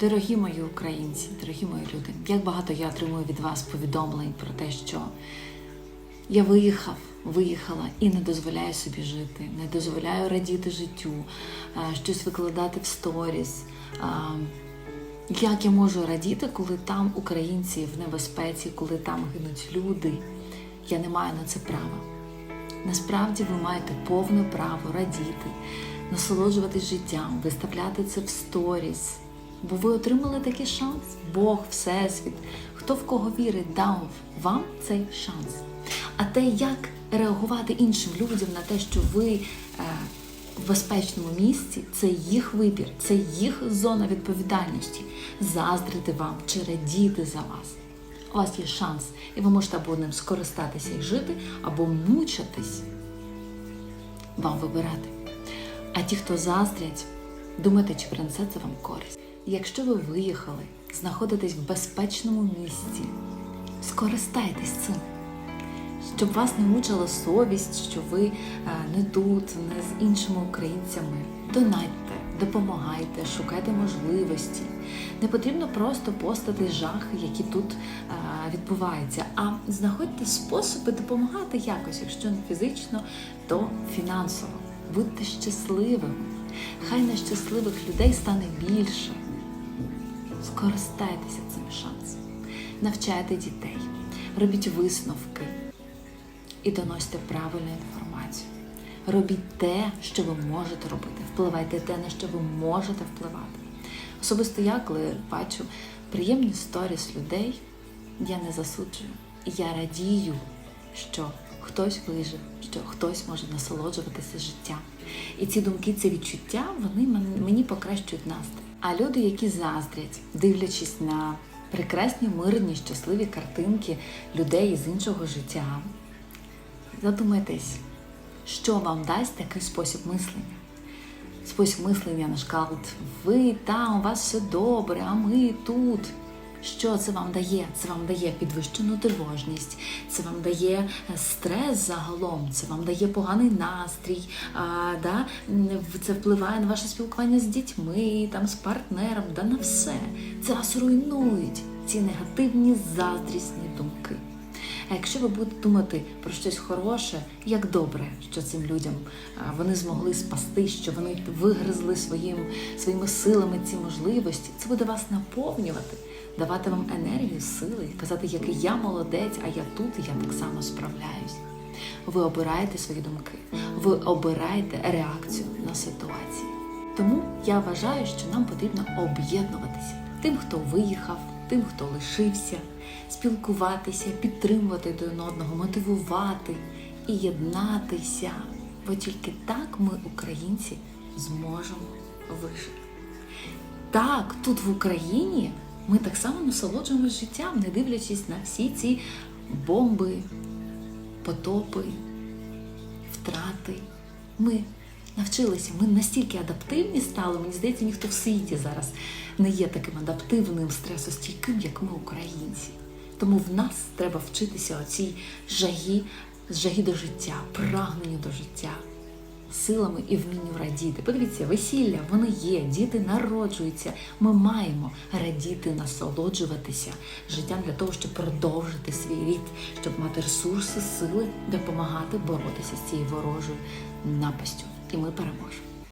Дорогі мої українці, дорогі мої люди, як багато я отримую від вас повідомлень про те, що я виїхав, виїхала і не дозволяю собі жити, не дозволяю радіти життю, щось викладати в сторіс. Як я можу радіти, коли там українці в небезпеці, коли там гинуть люди? Я не маю на це права. Насправді ви маєте повне право радіти, насолоджуватись життям, виставляти це в сторіс. Бо ви отримали такий шанс. Бог, Всесвіт, хто в кого вірить, дав вам цей шанс. А те, як реагувати іншим людям на те, що ви е, в безпечному місці, це їх вибір, це їх зона відповідальності. Заздрити вам чи радіти за вас. У вас є шанс, і ви можете або ним скористатися і жити, або мучатись. Вам вибирати. А ті, хто заздрять, думайте, чи принесе це вам користь. Якщо ви виїхали, знаходитесь в безпечному місці, скористайтесь цим. Щоб вас не мучила совість, що ви е, не тут, не з іншими українцями. Донатьте, допомагайте, шукайте можливості. Не потрібно просто постати жахи, які тут е, відбуваються, а знаходьте способи допомагати якось, якщо не фізично, то фінансово. Будьте щасливими. Хай нещасливих людей стане більше. Скористайтеся цим шансом. Навчайте дітей, робіть висновки і доносьте правильну інформацію. Робіть те, що ви можете робити. Впливайте те, на що ви можете впливати. Особисто я, коли бачу приємні сторіс людей, я не засуджую. Я радію, що хтось вижив, що хтось може насолоджуватися життям. І ці думки, ці відчуття, вони мені покращують настрій. А люди, які заздрять, дивлячись на прекрасні, мирні, щасливі картинки людей з іншого життя, задумайтесь, що вам дасть такий спосіб мислення. Спосіб мислення на шкалт. Ви там, у вас все добре, а ми тут. Що це вам дає? Це вам дає підвищену тривожність, це вам дає е, стрес загалом, це вам дає поганий настрій, а, да? це впливає на ваше спілкування з дітьми, там, з партнером, да на все. Це вас руйнують ці негативні заздрісні думки. А якщо ви будете думати про щось хороше, як добре, що цим людям вони змогли спасти, що вони вигризли своїм, своїми силами ці можливості, це буде вас наповнювати, давати вам енергію, сили, казати, який я молодець, а я тут, і я так само справляюсь. Ви обираєте свої думки, ви обираєте реакцію на ситуації. Тому я вважаю, що нам потрібно об'єднуватися тим, хто виїхав, тим, хто лишився, спілкуватися, підтримувати один одного, мотивувати і єднатися. Бо тільки так ми, українці, зможемо вижити. Так, тут в Україні ми так само насолоджуємося життям, не дивлячись на всі ці бомби, потопи, втрати. Ми навчилися, ми настільки адаптивні стали. Мені здається, ніхто в світі зараз не є таким адаптивним, стресостійким, як ми, українці. Тому в нас треба вчитися оцій жагі, жагі до життя, прагненню до життя, силами і вмінню радіти. Подивіться, весілля, вони є, діти народжуються. Ми маємо радіти, насолоджуватися життям для того, щоб продовжити свій рід, щоб мати ресурси, сили, допомагати боротися з цією ворожою напастю. І ми переможемо.